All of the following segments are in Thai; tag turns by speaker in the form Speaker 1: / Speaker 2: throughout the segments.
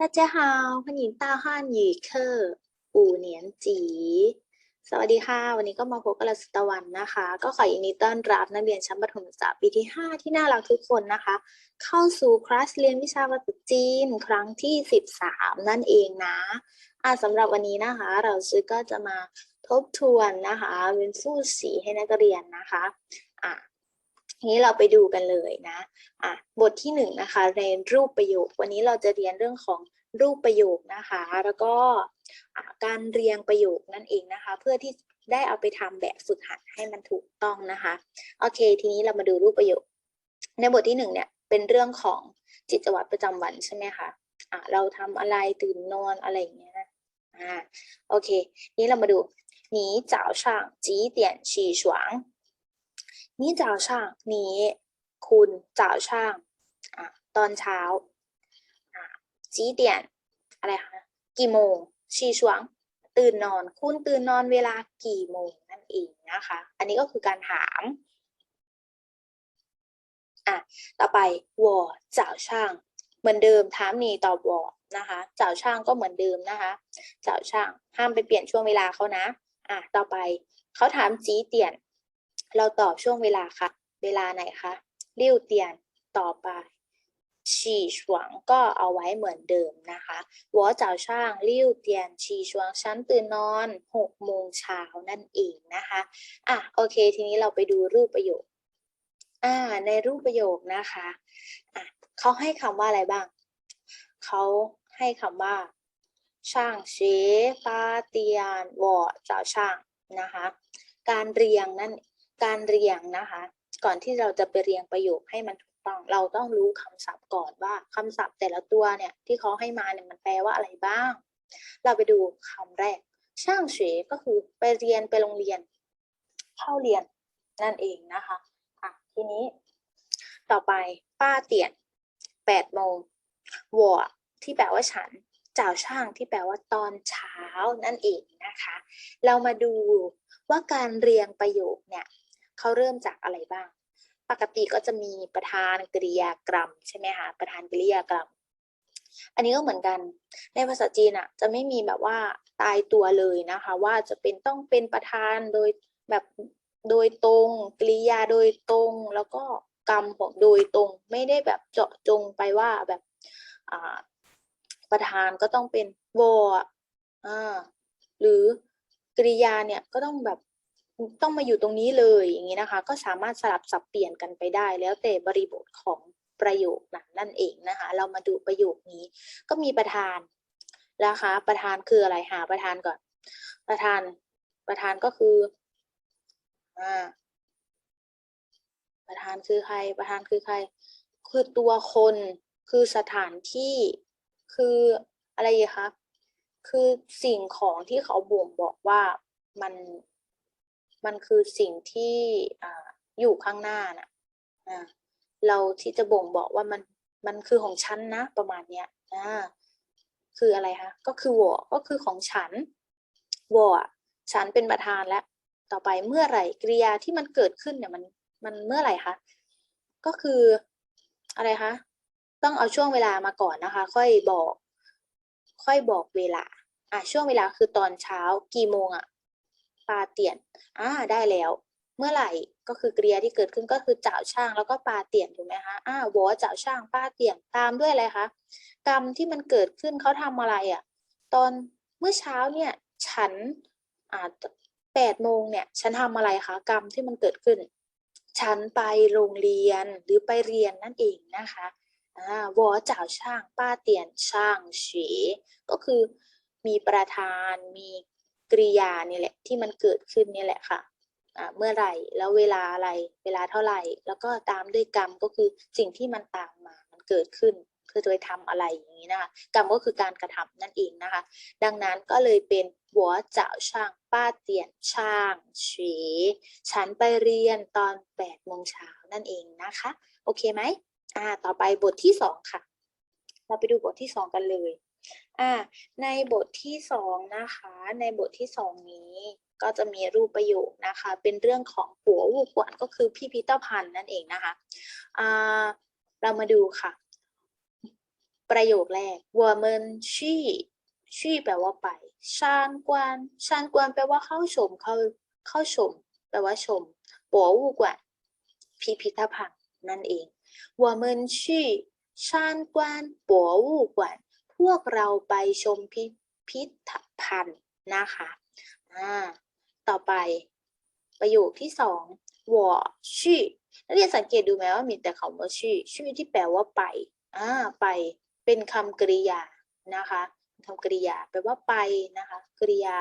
Speaker 1: 大家好，欢迎到汉语课五年级。สวัสดีค่ะ วันนี้ก็มาพบกับเราสตะวันนะคะ ก็ขอยินดีต้อนรับนักเรียนชั้นประถมศึกษาปีที่ 5 ที่น่ารักทุกคนนะคะ เข้าสู่คลาสเรียนวิชาภาษาจีนครั้งที่ 13 นั่นเองนะอ่ะสำหรับวันนี้นะคะ เราซื้อก็จะมาทบทวนนะคะเป็นสู้สีให้นักเรียนนะคะอ่ะ ทีนี้เราไปดูกันเลยนะอ่ะบทที่หนึ่งนะคะเรียนรูปประโยค วันนี้เราจะเรียนเรื่องของรูปประโยคนะคะ แล้วก็อ่ะการเรียงประโยคนั่นเองนะคะ เพื่อที่ได้เอาไปทำแบบฝึกหัดให้มันถูกต้องนะคะ โอเค ทีนี้เรามาดูรูปประโยค ในบทที่หนึ่งเนี่ยเป็นเรื่องของจิตวัตรประจำวันใช่ไหมคะอ่ะเราทำอะไรตื่นนอนอะไรอย่างเงี้ยนะอ่าโอเค นี้เรามาดู你早上几点起床 นี่เจ้าช่างนี้คุณเจ้าช่างตอนเช้าจีเดียนอะไรคะกี่โมงชีชวง ตื่นนอน คุณตื่นนอนเวลากี่โมงนั่นเองนะคะ อันนี้ก็คือการถามอะต่อไปวอเจ้าช่าง เหมือนเดิมถามนี่ตอบวอนะคะเจ้าช่างก็เหมือนเดิมนะคะเจ้าช่างห้ามไปเปลี่ยนช่วงเวลาเขานะอะต่อไปเขาถามจีเตียน เราตอบช่วงเวลาค่ะ เวลาไหนคะเริ้วเตียนต่อไปฉี่ฉวงก็เอาไว้เหมือนเดิมนะคะวอเจ้าช่างริ้วเตียนฉี่ฉวงฉันตื่นนอนหกโมงเช้านั่นเองนะคะอะโอเค ทีนี้เราไปดูรูปประโยคอ่าในรูปประโยคนะคะอะเขาให้คำว่าอะไรบ้าง เขาให้คำว่า ช่างเชปาเตียนวอเจ้าช่างนะคะ การเรียงนั่น การเรียงนะคะ ก่อนที่เราจะไปเรียงประโยคให้มันถูกต้อง เราต้องรู้คำศัพท์ก่อนว่าคำศัพท์แต่ละตัวเนี่ยที่เขาให้มาเนี่ยมันแปลว่าอะไรบ้าง เราไปดูคำแรก ช่างเฉก็คือไปเรียนไปโรงเรียน เข้าเรียนนั่นเองนะคะอะทีนี้ ต่อไปป้าเตียนแปดโมงวอที่แปลว่าฉันเจ้าช่างที่แปลว่าตอนเช้านั่นเองนะคะ เรามาดูว่าการเรียงประโยคเนี่ย เขาเริ่มจากอะไรบ้าง ปกติก็จะมีประธานกริยากรรมใช่ไหมคะประธานกริยากรรม อันนี้ก็เหมือนกัน ในภาษาจีนอะจะไม่มีแบบว่าตายตัวเลยนะคะ ว่าจะเป็นต้องเป็นประธานโดยแบบโดยตรงกริยาโดยตรงแล้วก็กรรมของโดยตรงไม่ได้แบบเจาะจงไปว่าแบบประธานก็ต้องเป็นวออหรือ กริยาเนี่ยก็ต้องแบบ ต้องมาอยู่ตรงนี้เลยอย่างนี้นะคะ ก็สามารถสลับสับเปลี่ยนกันไปได้ แล้วแต่บริบทของประโยคนั้นนั่นเองนะคะ เรามาดูประโยคนี้ ก็มีประธานนะคะ ประธานคืออะไรหาประธานก่อน ประธานประธานก็คืออ่าประธานคือใคร ประธานคือใคร คือตัวคน คือสถานที่ คืออะไรอคะ คือสิ่งของที่เขาบ่งบอกว่ามัน มันคือสิ่งที่ออยู่ข้างหน้าน่ะอ่าเราที่จะบ่งบอกว่ามันมันคือของฉันนะประมาณเนี้ยอ่าคืออะไรคะก็คือวอก็คือของฉันวอฉันเป็นประธานแล้วต่อไปเมื่อไหร่กริยาที่มันเกิดขึ้นเนี่ยมันมันเมื่อไหร่คะก็คืออะไรคะต้องเอาช่วงเวลามาก่อนนะคะ ค่อยบอก ค่อยบอกเวลาอะช่วงเวลาคือตอนเช้ากี่โมงอะ ปาเตียนอ่าได้แล้ว เมื่อไหร่ก็คือ กริยาที่เกิดขึ้นก็คือเจ้าช่างแล้วก็ปาเตียนถูกไหมคะอ่าวอเจ้าช่างปาเตียนตามด้วยอะไรคะกรรมที่มันเกิดขึ้นเขาทำอะไรอะตอนเมื่อเช้าเนี่ยฉันอ่าแปดโมงเนี่ยฉันทำอะไรคะกรรมที่มันเกิดขึ้น ฉันไปโรงเรียนหรือไปเรียนนั่นเองนะคะอ่าวอเจ้าช่างป้าเตียนช่างเฉก็คือมีประธานมี กริยาเนี่ยแหละที่มันเกิดขึ้นเนี่ยแหละค่ะเมื่อไหร่แล้วเวลาอะไรเวลาเท่าไหร่ แล้วก็ตามด้วยกรรมก็คือสิ่งที่มันตามมามันเกิดขึ้นคือโดยทำอะไรอย่างนี้นะคะกรรมก็คือการกระทำนั่นเองนะคะ ดังนั้นก็เลยเป็นหัวเจ้าช่างป้าเตียนช่างเฉฉันไปเรียนตอนแปดโมงเช้านั่นเองนะคะ โอเคไหมอ่าต่อไปบทที่สองค่ะ เราไปดูบทที่สองกันเลย อ่าในบทที่สองนะคะ ในบทที่สองนี้ก็จะมีรูปประโยคนะคะ เป็นเรื่องของหัววูกวนก็คือพิพิธภัณฑ์นั่นเองนะคะอ่าเรามาดูค่ะ ประโยคแรกวัวเมินชี่ชี่แปลว่าไปชานกวนชานกวนแปลว่าเข้าชมเข้าเข้าชม แปลว่าชมหัววูกวนพิพิธภัณฑ์นั่นเองวัวเมินชี่ชานกวนหัววูกวน เราไปชมพิพิธภัณฑ์นะคะอ่าต่อไป ประโยคที่สอง我去นักเรียนสังเกตดูไหมว่ามีแต่คำว่าชื่อชื่อที่แปลว่าไปอ่าไปเป็นคำกริยานะคะคำกริยาแปลว่าไปนะคะกริยา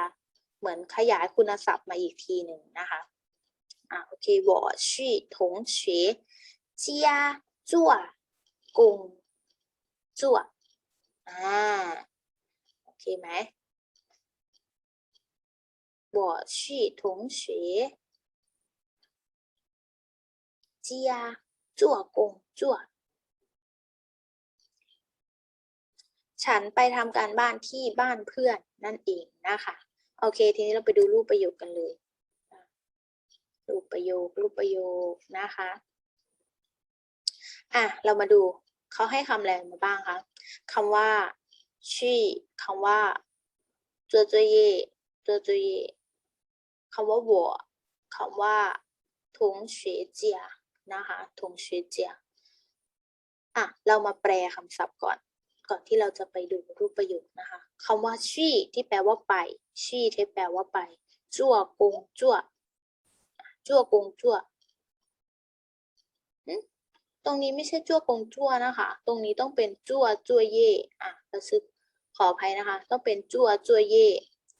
Speaker 1: เหมือนขยายคุณศัพท์มาอีกทีหนึ่งนะคะอ่าโอเค我去同学家做工作 อ่าโอเคไหม我去同学家做工作ฉันไปทำการบ้านที่บ้านเพื่อนนั่นเองนะคะ โอเค ทีนี้เราไปดูรูปประโยคกันเลยอ่ะรูปประโยค รูปประโยคนะคะ อ่ะ เรามาดูเขาให้คำอะไรมาบ้างคะ คำว่าชี่คำว่า做作业做作业คำว่า我คำว่า同学家นะคะ同学家อ่ะ เรามาแปลคำศัพท์ก่อน ก่อนที่เราจะไปดูรูปประโยคนะคะคำว่าชี่ที่แปลว่าไปชี่ที่แปลว่าไปจั่วกงจั่วจั่วกงจั่วหึ ตรงนี้ไม่ใช่จั่วกงจั่วนะคะ ตรงนี้ต้องเป็นจั่วจั่วเย่อะกระซึบขออภัยนะคะ ต้องเป็นจั่วจั่วเย่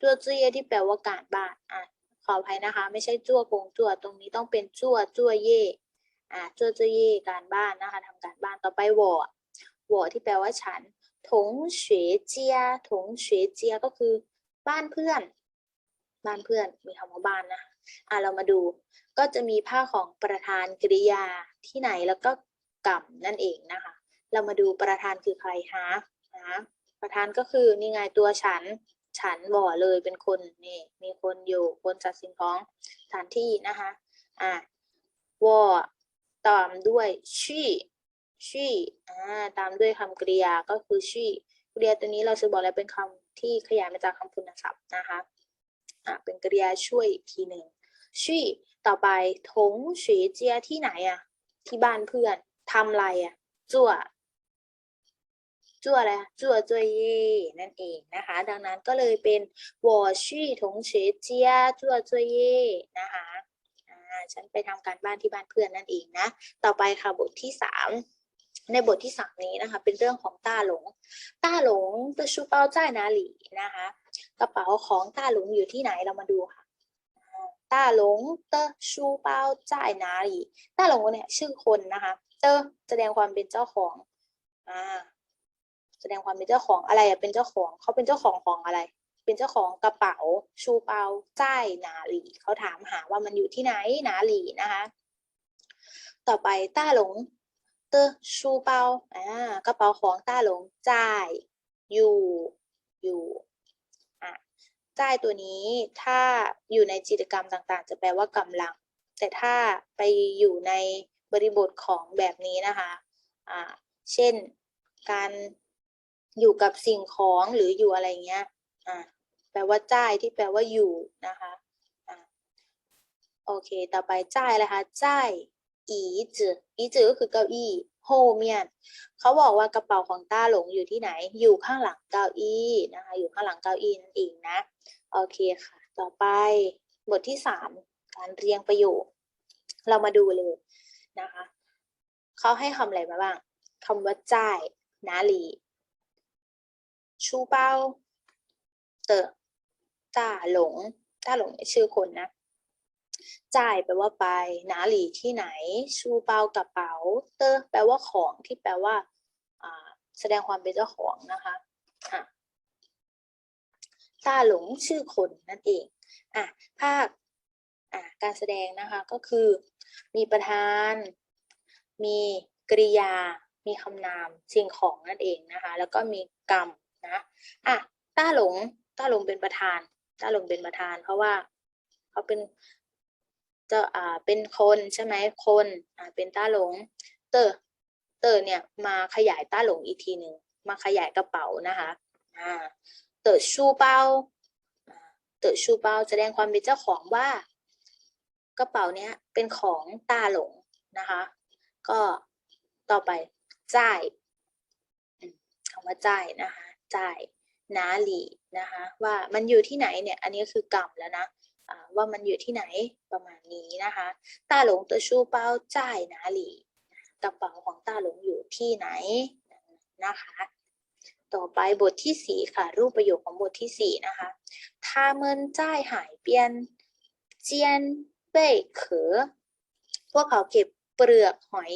Speaker 1: จั่วจั่วเย่ที่แปลว่าการบ้านอะขออภัยนะคะ ไม่ใช่จั่วกงจั่วตรงนี้ต้องเป็นจั่วจั่วเย่อะจั่วจั่วเย่การบ้านนะคะทำการบ้านต่อไปวอวอที่แปลว่าฉันถงเฉวเจียถงเฉวเจียก็คือ บ้านเพื่อน บ้านเพื่อนมีคำว่าบ้านนะอะเรามาดู ก็จะมีภาของประธานกริยาที่ไหนแล้วก็ กรรมนั่นเองนะคะ เรามาดูประธานคือใครคะนะประธานก็คือนี่ไงตัวฉัน ฉันบ่อเลยเป็นคนนี่มีคนอยู่คนจัดสิ่งของสถานที่นะคะอะวอตามด้วยชี่ชี่อ่าตามด้วยคำกริยาก็คือชี่กริยาตัวนี้เราจะบอกแล้วเป็นคำที่ขยายมาจากคำคุณศัพท์นะคะอ่าเป็นกริยาช่วยทีหนึ่งชี่ต่อไปถงเฉวเจียที่ไหนอะที่บ้านเพื่อน ทำอะไรอะจั่วจั่วอะไรจั่วจั่วเย่นั่นเองนะคะ ดังนั้นก็เลยเป็นวอชี่ถงเฉเจียจั่วจั่วเย่นะคะฉันไปทำการบ้านที่บ้านเพื่อนนั่นเองนะ ต่อไปค่ะบทที่สามในบทที่สามนี้นะคะ เป็นเรื่องของต้าหลง ต้าหลงตัวชูเปาจ้านาหลีนะคะ กระเป๋าของต้าหลงอยู่ที่ไหนเรามาดูค่ะต้าหลงเตอชูเปาจ้านาหลีต้าหลงเนี่ยชื่อคนนะคะ เตอแสดงความเป็นเจ้าของ อ่า แสดงความเป็นเจ้าของอะไรอะเป็นเจ้าของเขาเป็นเจ้าของของอะไร เป็นเจ้าของกระเป๋า ชูเปาจ้หนาหลีเขาถามหาว่ามันอยู่ที่ไหนหนาหลีนะคะ ต่อไปต้าหลง เตอชูเปาอ่ากระเป๋าของต้าหลงจ่ายอยู่อยู่อะจ่ายตัวนี้ถ้าอยู่ในจิตรกรรมต่างๆ จะแปลว่ากำลัง แต่ถ้าไปอยู่ใน บริบทของแบบนี้นะคะอ่าเช่นการอยู่กับสิ่งของหรืออยู่อะไรเงี้ยอ่าแปลว่าจ่ายที่แปลว่าอยู่นะคะอ่าโอเค ต่อไปจ่ายอะคะจ่ายอีจืออีจือก็คือเก้าอี้โฮเมียนเขาบอกว่ากระเป๋าของต้าหลงอยู่ที่ไหน อยู่ข้างหลังเก้าอี้นะคะ อยู่ข้างหลังเก้าอี้นั่นเองนะ โอเคค่ะ ต่อไปบทที่สามการเรียงประโยค เรามาดูเลย นะคะเขาให้คำอะไรมาบ้างคำว่าจ่ายนาลีชูเป้าเตอต้าหลงต้าหลงชื่อคนนะจ่ายแปลว่าไปนาหลีที่ไหน ชูเปากระเป๋า เตอแปลว่าของที่แปลว่าแสดงความเป็นเจ้าของนะคะะตาหลงชื่อคนนั่นเองอะภาคอะการแสดงนะคะก็คือ มีประธาน มีกริยา มีคำนามสิ่งของนั่นเองนะคะ แล้วก็มีกรรมนะอะต้าหลงต้าหลงเป็นประธาน ต้าหลงเป็นประธาน เพราะว่าเขาเป็นจะอ่าเป็นคนใช่ไหมคนอ่าเป็นต้าหลง เตอร์เตอร์เนี่ยมาขยายต้าหลงอีกทีหนึ่งมาขยายกระเป๋านะคะอ่าเติร์ชูเปาอ่าเติร์ชูเปาแสดงความเป็นเจ้าของว่า กระเป๋าเนี้ยเป็นของตาหลงนะคะ ก็ต่อไปจ่ายคำว่าจ่ายนะคะจ่ายนาหลีนะคะว่ามันอยู่ที่ไหนเนี่ยอันนี้คือกรรมแล้วนะว่ามันอยู่ที่ไหนประมาณนี้นะคะตาหลงตัวชูเป้าจ่ายนาหลีกระเป๋าของตาหลงอยู่ที่ไหนนะคะต่อไปบทที่สี่ค่ะ รูปประโยคของบทที่สี่นะคะถ้าเมินจ่ายหายเปลี่ยนเจียน เต้เขอ พวกเขาเก็บเปลือกหอย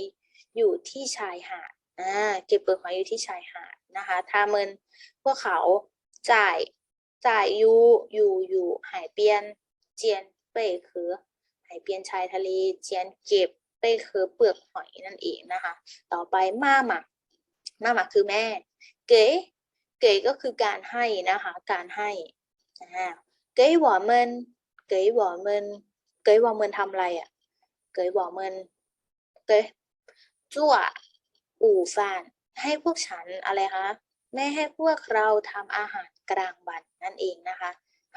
Speaker 1: อยู่ที่ชายหาดอ่าเก็บเปลือกหอยอยู่ที่ชายหาดนะคะทาเมินพวกเขาจ่ายจ่ายยูอยู่อยู่หายเปียน เจียนเป้เขอหายเปียนชายทะเลเจียนเก็บเป้เขอเปลือกหอยนั่นเองนะคะ ต่อไปมาหมักมาหมักคือแม่ เก๋เก๋ก็คือการให้นะคะ การให้อ่าเก๋หวอเมินเก๋หวอเมิน เก๋หวอเมินทำอะไรอะ เก๋หวอเมินเก๋จั่วอู่ฟาน ให้พวกฉันอะไรคะแม่ให้พวกเราทำอาหารกลางวันนั่นเองนะคะ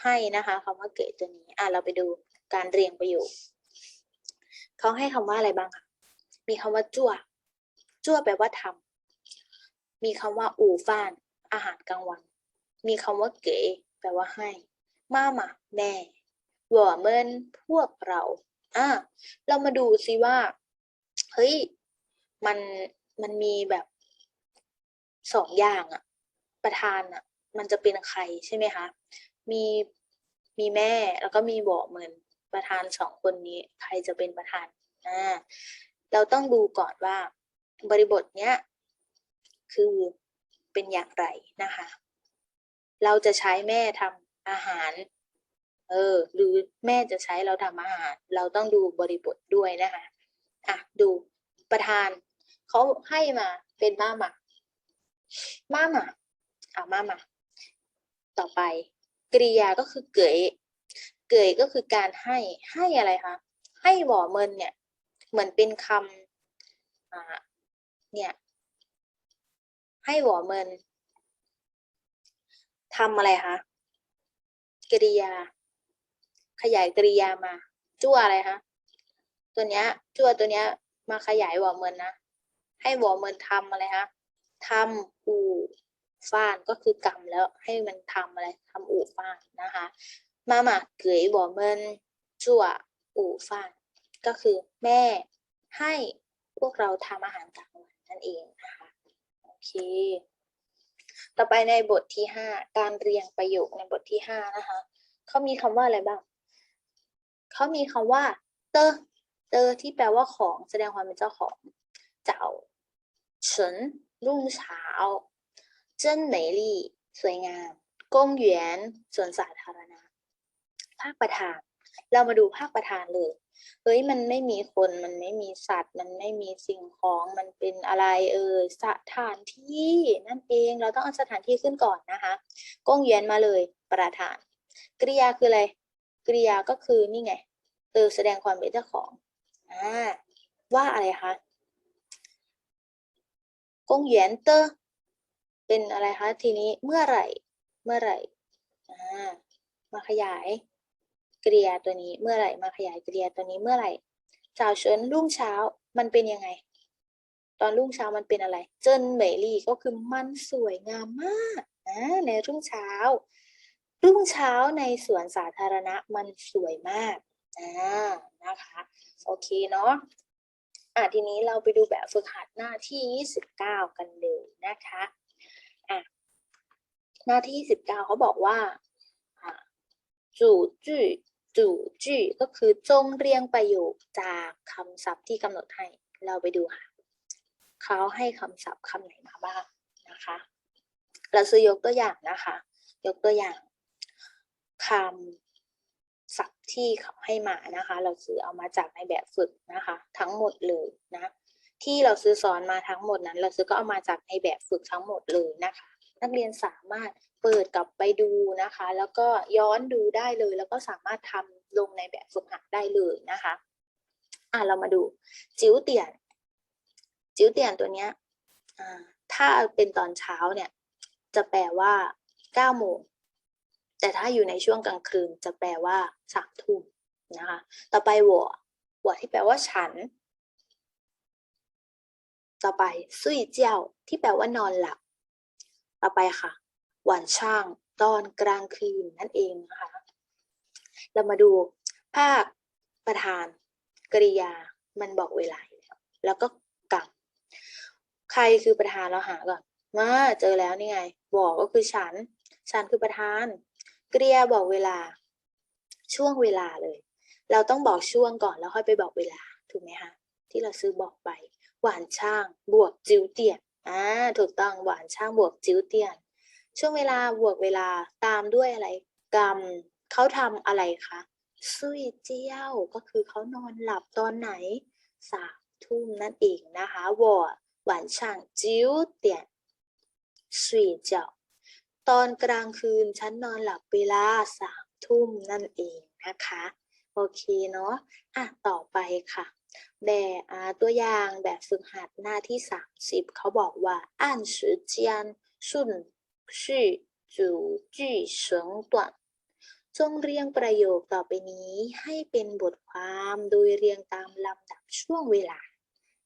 Speaker 1: ให้นะคะคำว่าเก๋ตัวนี้อะเราไปดูการเรียงประโยคเขาให้คำว่าอะไรบ้างคะมีคำว่าจั่วจั่วแปลว่าทำมีคำว่าอู่ฟ้าน อาหารกลางวัน มีคำว่าเก๋แปลว่าให้มามาแม่ หวอเมินพวกเราอะเรามาดูซิว่า เฮ้ย มันมันมีแบบสองอย่างอะประธานอะมันจะเป็นใครใช่ไหมคะ มีมีแม่แล้วก็มีหวอเหมินประธานสองคนนี้ ใครจะเป็นประธานอ่าเราต้องดูก่อนว่าบริบทเนี้ยคือเป็นอย่างไรนะคะ เราจะใช้แม่ทำอาหาร เออ หรือแม่จะใช้เราทำอาหาร เราต้องดูบริบทด้วยนะคะอะดูประธานเขาให้มาเป็นมาหมามาหมาอ่ามาหมาต่อไป กริยาก็คือเกยเกยก็คือการให้ให้อะไรคะให้หวอเมินเนี่ย เหมือนเป็นคำอ่าเนี่ย ให้หวอเมินทำอะไรคะกริยา ขยายกริยามา จั่วอะไรคะตัวเนี้ย จั่วตัวเนี้ย มาขยายหวอเมินนะให้หวอเมินทำอะไรคะทำอู่ฟ้านก็คือกรรมแล้วให้มันทำอะไรทำอู่ฟ้านนะคะ มามาเกยหวอเมินจั่วอู่ฟ้านก็คือแม่ให้พวกเราทำอาหารกลางวันนั่นเองนะคะโอเค ต่อไปในบทที่ห้าการเรียงประโยคในบทที่ห้านะคะเขามีคำว่าอะไรบ้าง เขามีคำว่า เตอเตอที่แปลว่าของแสดงความเป็นเจ้าของ เจ้าเฉินรุ่งเช้าเจิ้นเหมลี่สวยงามกงหยวนสวนสาธารณะ ภาคประธาน เรามาดูภาคประธานเลย เฮ้ยมันไม่มีคนมันไม่มีสัตว์ มันไม่มีสิ่งของมันเป็นอะไรเอ่ยสถานที่นั่นเองเราต้องเอาสถานที่ขึ้นก่อนนะคะก้งเยียนมาเลยประธาน กริยาคืออะไร กริยาก็คือนี่ไงเออแสดงความเป็นเจ้าของอ่าว่าอะไรคะกงเยียนเตอร์เป็นอะไรคะทีนี้เมื่อไหร่ เมื่อไหร่อ่ามาขยายกริยาตัวนี้เมื่อไหร่มาขยายกริยาตัวนี้เมื่อไหร่เจ้าเฉินรุ่งเช้ามันเป็นยังไง ตอนรุ่งเช้ามันเป็นอะไร เจิ้นเหมยลี่ก็คือมันสวยงามมากนะในรุ่งเช้า รุ่งเช้าในสวนสาธารณะมันสวยมากอ่านะคะ โอเคเนาะอะทีนี้เราไปดูแบบฝึกหัดหน้าที่ 29 กันเลยนะคะอะหน้าที่ 29เขาบอกว่าอ่าจู่จื่จู่จื่ก็คือจงเรียงประโยคจากคำศัพท์ที่กำหนดให้ เราไปดูค่ะเขาให้คำศัพท์คำไหนมาบ้างนะคะ เราซื้อยกตัวอย่างนะคะ ยกตัวอย่าง คำศัพท์ที่เขาให้มานะคะ เราซื้อเอามาจากในแบบฝึกนะคะ ทั้งหมดเลยนะ ที่เราซื้อสอนมาทั้งหมดนั้น เราซื้อก็เอามาจากในแบบฝึกทั้งหมดเลยนะคะ นักเรียนสามารถเปิดกลับไปดูนะคะ แล้วก็ย้อนดูได้เลย แล้วก็สามารถทำลงในแบบฝึกหัดได้เลยนะคะอะเรามาดูจิ๋วเตียน จิ๋วเตียนตัวเนี้ยอ่าถ้าเป็นตอนเช้าเนี่ย จะแปลว่าเก้าโมง แต่ถ้าอยู่ในช่วงกลางคืนจะแปลว่าสามทุ่มนะคะ ต่อไปหัวหัวที่แปลว่าฉัน ต่อไปซุยเจียวที่แปลว่านอนหลับ ต่อไปค่ะ หวานช่าง ตอนกลางคืนนั่นเองนะคะ เรามาดูภาคประธานกริยา มันบอกเวลาแล้วแล้วก็กลับ ใครคือประธานเราหาก่อนมาเจอแล้วนี่ไงบอกก็คือฉัน ฉันคือประธาน กริยาบอกเวลา ช่วงเวลาเลย เราต้องบอกช่วงก่อนแล้วค่อยไปบอกเวลาถูกไหมคะที่เราซื้อบอกไป หวานช่าง บวกจิ๋วเตียนอ่าถูกต้องหวานช่างบวกจิ๋วเตียน ช่วงเวลาบวกเวลาตามด้วยอะไร กรรมเขาทำอะไรคะซุยเจียวก็คือเขานอนหลับตอนไหนสามทุ่มนั่นเองนะคะวอหวานช่างจิ้วเตียนซุยเจ้า ตอนกลางคืนฉันนอนหลับเวลาสามทุ่มนั่นเองนะคะ โอเคเนาะอะต่อไปค่ะ แบบตัวอย่างแบบฝึกหัดหน้าที่ 30 เขาบอกว่าอ่านสือเจียนซุนชื่อจูจีเฉิงต่วนจงเรียงประโยคต่อไปนี้ให้เป็นบทความโดยเรียงตามลำดับช่วงเวลา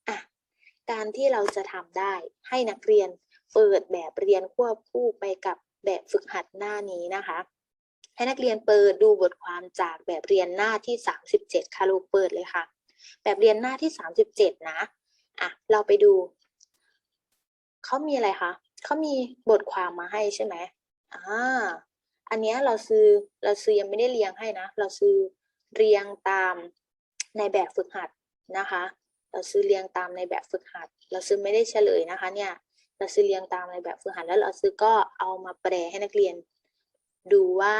Speaker 1: อะการที่เราจะทำได้ให้นักเรียนเปิดแบบเรียนควบคู่ไปกับ แบบฝึกหัดหน้านี้นะคะ ให้นักเรียนเปิดดูบทความจากแบบเรียนหน้าที่ 37ค่ะลูกเปิดเลยค่ะ แบบเรียนหน้าที่ 37 นะอะเราไปดูเขามีอะไรคะเขามีบทความมาให้ใช่ไหมอ่าอันเนี้ยเราซื้อเราซื้อยังไม่ได้เรียงให้นะ เราซื้อเรียงตามในแบบฝึกหัดนะคะ เราซื้อเรียงตามในแบบฝึกหัด เราซื้อไม่ได้เฉลยนะคะ เนี่ย เราซื้อเรียงตามในแบบฝึกหัดแล้วเราซื้อก็เอามาแปลให้นักเรียน ดูว่า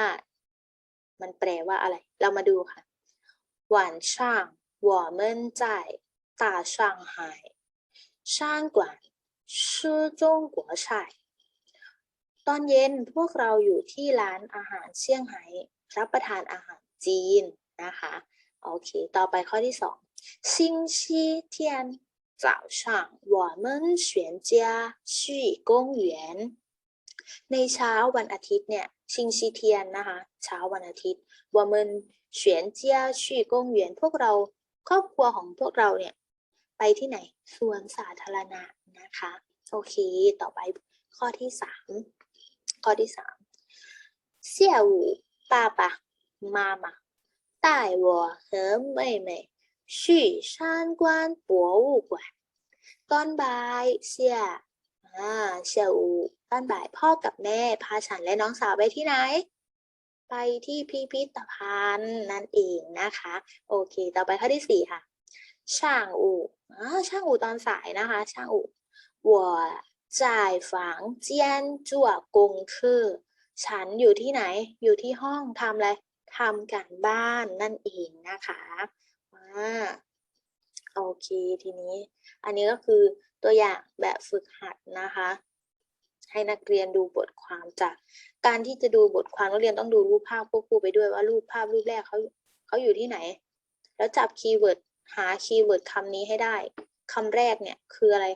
Speaker 1: มันแปลว่าอะไร เรามาดูค่ะ晚上我们在大上海餐馆吃中国菜ตอนเย็นพวกเราอยู่ที่ร้านอาหารเซี่ยงไฮ้รับประทานอาหารจีนนะคะ โอเค ต่อไปข้อที่สอง星期天 早上我们全家去公园ในเช้าวันอาทิตย์เนี่ยชิงชีเทียนนะคะ เช้าวันอาทิตย์我们全家去公园พวกเราครอบครัวของพวกเราเนี่ย ไปที่ไหนสวนสาธารณะนะคะ โอเค ต่อไปข้อที่สามข้อที่สาม下午爸爸妈妈带我和妹妹 去参观博物馆ตอนบ่ายเสี่ยอ่าเสี่ยอูตอนบ่ายพ่อกับแม่พาฉันและน้องสาวไปที่ไหน ไปที่พิพิธภัณฑ์นั่นเองนะคะ โอเค ต่อไปข้อที่สี่ค่ะ ช่างอู่อ่าช่างอู่ตอนสายนะคะ ช่างอู่我在房间做功课ฉันอยู่ที่ไหน อยู่ที่ห้องทำอะไรทำการบ้านนั่นเองนะคะอ่า โอเคทีนี้ อันนี้ก็คือตัวอย่างแบบฝึกหัดนะคะ ให้นักเรียนดูบทความจากการที่จะดูบทความนักเรียนต้องดูรูปภาพควบคู่ไปด้วยว่ารูปภาพรูปแรกเขาเขาอยู่ที่ไหน แล้วจับคีย์เวิร์ดหาคีย์เวิร์ดคำนี้ให้ได้คำแรกเนี่ยคืออะไร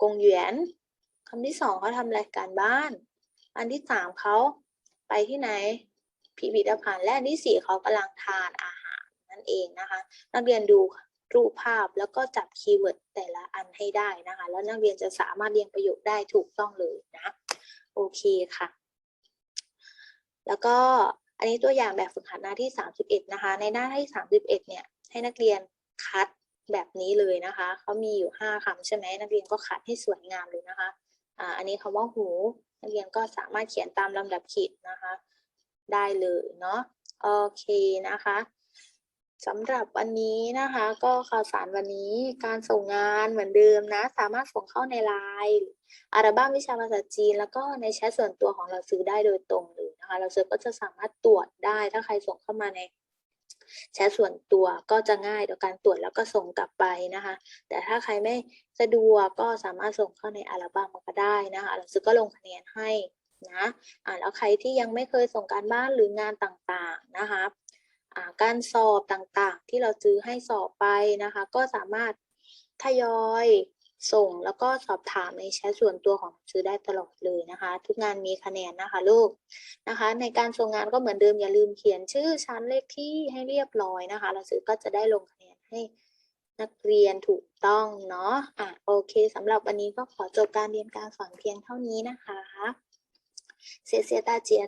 Speaker 1: กงเหวนคำที่สองเขาทำรายการบ้าน อันที่สามเขาไปที่ไหนพิพิธภัณฑ์และอันที่สี่เขากำลังทานอาห นั่นเองนะคะ นักเรียนดูรูปภาพแล้วก็จับคีย์เวิร์ดแต่ละอันให้ได้นะคะ แล้วนักเรียนจะสามารถเรียงประโยคได้ถูกต้องเลยนะโอเคค่ะ แล้วก็อันนี้ตัวอย่างแบบฝึกหัดหน้าที่ 31 นะคะ ในหน้าที่ 31 เนี่ย ให้นักเรียนคัดแบบนี้เลยนะคะ เขามีอยู่ 5คำใช่ไหมนักเรียนก็คัดให้สวยงามเลยนะคะอ่าอันนี้คำว่าหู นักเรียนก็สามารถเขียนตามลำดับขีดนะคะ ได้เลยเนาะโอเคนะคะ สำหรับวันนี้นะคะ ก็ข่าวสารวันนี้การส่งงานเหมือนเดิมนะ สามารถส่งเข้าในไลน์อัลบั้มวิชาภาษาจีน แล้วก็ในแชทส่วนตัวของเราซื้อได้โดยตรงเลยนะคะ เราซื้อก็จะสามารถตรวจได้ถ้าใครส่งเข้ามาในแชทส่วนตัวก็จะง่ายต่อการตรวจแล้วก็ส่งกลับไปนะคะ แต่ถ้าใครไม่สะดวกก็สามารถส่งเข้าในอัลบั้มก็ได้นะคะเราซื้อก็ลงคะแนนให้นะอ่าแล้วใครที่ยังไม่เคยส่งการบ้านหรืองานต่างๆนะคะ การสอบต่างๆ ที่เราซื้อให้สอบไปนะคะ ก็สามารถทยอยส่งแล้วก็สอบถามในแชทส่วนตัวของหนังสือได้ตลอดเลยนะคะ ทุกงานมีคะแนนนะคะลูกนะคะ ในการส่งงานก็เหมือนเดิมอย่าลืมเขียนชื่อชั้นเลขที่ให้เรียบร้อยนะคะหนังสือก็จะได้ลงคะแนนให้นักเรียนถูกต้องเนาะอะโอเคสำหรับวันนี้ก็ขอจบการเรียนการสอนเพียงเท่านี้นะคะเสียเสียตาเจีย